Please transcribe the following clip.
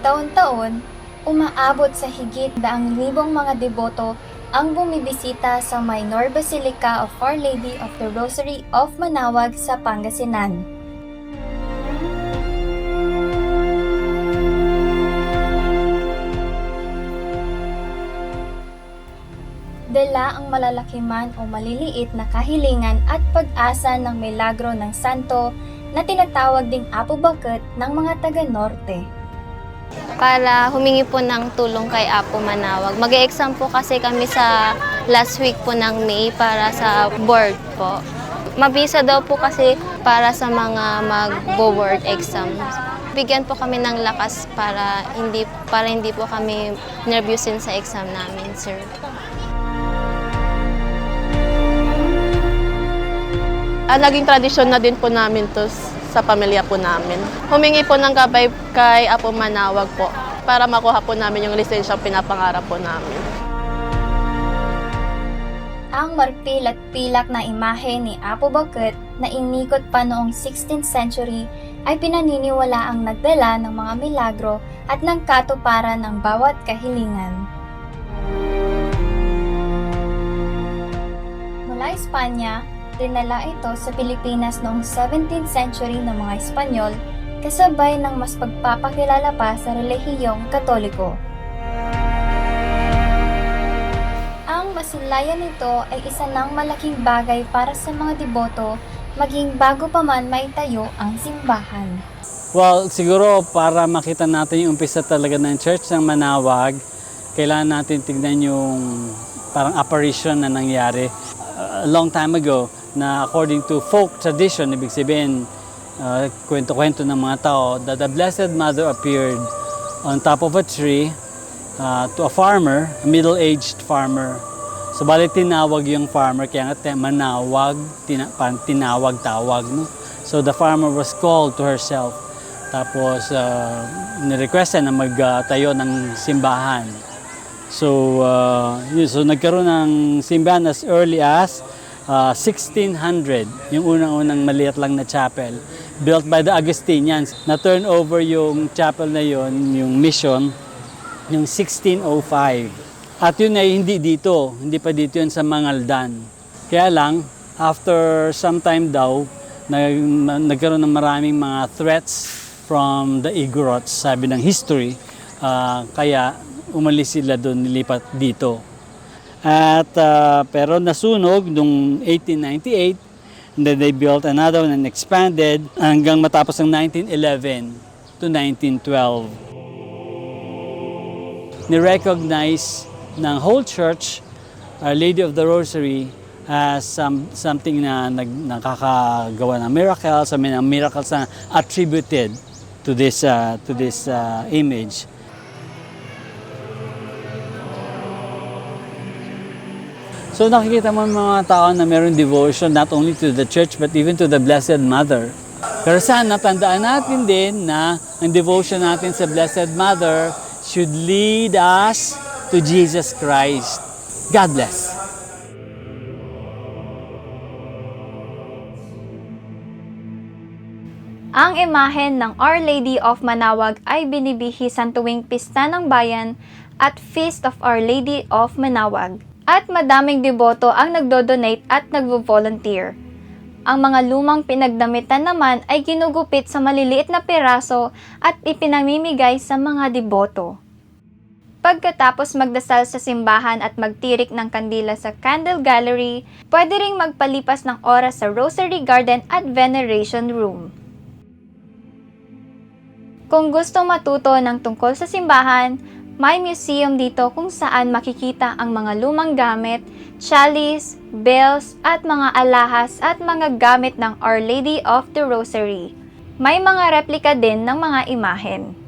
taon-taon, umaabot sa higit daang libong mga deboto ang bumibisita sa Minor Basilica of Our Lady of the Rosary of Manawag sa Pangasinan. Dala ang malalaki man o maliliit na kahilingan at pag-asa ng milagro ng santo na tinatawag ding Apo Bakit ng mga taga-Norte. Para humingi po ng tulong kay Apo Manawag. Mag-exam po kasi kami sa last week po ng May para sa board po. Mabisa daw po kasi para sa mga mag-board exams. Bigyan po kami ng lakas para hindi para hindi po kami nervyusin sa exam namin, sir. Ah, naging tradisyon na din po namin to sa pamilya po namin. Humingi po ng gabay kay Apo Manawag po para makuha po namin yung lisensyang pinapangarap po namin. Ang marpil at pilak na imahe ni Apo Bakit na inikot pa noong 16th century ay pinaniniwala ang nagdala ng mga milagro at ng katuparan ng bawat kahilingan. Mula Espanya, dinala ito sa Pilipinas noong 17th century ng mga Espanyol kasabay ng mas pagpapakilala pa sa relihiyong Katoliko. Ang masilayan nito ay isa ng malaking bagay para sa mga deboto maging bago pa man maitayo ang simbahan. Well, siguro para makita natin yung umpisa talaga ng church ng Manawag, kailangan natin tignan yung parang apparition na nangyari uh, a long time ago na according to folk tradition, ibig sabihin, uh, kwento-kwento ng mga tao, that the Blessed Mother appeared on top of a tree uh, to a farmer, a middle-aged farmer. So, bali tinawag yung farmer, kaya nga manawag, tina, tinawag-tawag, no? So, the farmer was called to herself. Tapos, uh, nirequestan na magtayo ng simbahan. So, uh, yun, so nagkaroon ng simbahan as early as uh, 1600, yung unang-unang maliit lang na chapel, built by the Augustinians. Na-turn over yung chapel na yon, yung mission, yung 1605. At yun ay hindi dito, hindi pa dito yun sa Mangaldan. Kaya lang, after some time daw, nag, na- nagkaroon ng maraming mga threats from the Igorots, sabi ng history, ah, kaya umalis sila doon, nilipat dito. At ah, pero nasunog nung 1898, and then they built another one and expanded hanggang matapos ng 1911 to 1912 ni-recognize ng whole church Our Lady of the Rosary as some, something na nag, nakakagawa ng miracles, I mean, ang miracles na attributed to this uh, to this uh, image. So nakikita mo mga tao na meron devotion not only to the church but even to the Blessed Mother. Pero sana tandaan natin din na ang devotion natin sa Blessed Mother should lead us to Jesus Christ. God bless. Ang imahen ng Our Lady of Manawag ay binibihisan tuwing pista ng bayan at Feast of Our Lady of Manawag. At madaming deboto ang nagdo-donate at nagvo-volunteer. Ang mga lumang pinagdamitan naman ay ginugupit sa maliliit na piraso at ipinamimigay sa mga deboto. Pagkatapos magdasal sa simbahan at magtirik ng kandila sa Candle Gallery, pwede ring magpalipas ng oras sa Rosary Garden at Veneration Room. Kung gusto matuto ng tungkol sa simbahan, may museum dito kung saan makikita ang mga lumang gamit, chalice, bells, at mga alahas at mga gamit ng Our Lady of the Rosary. May mga replika din ng mga imahen.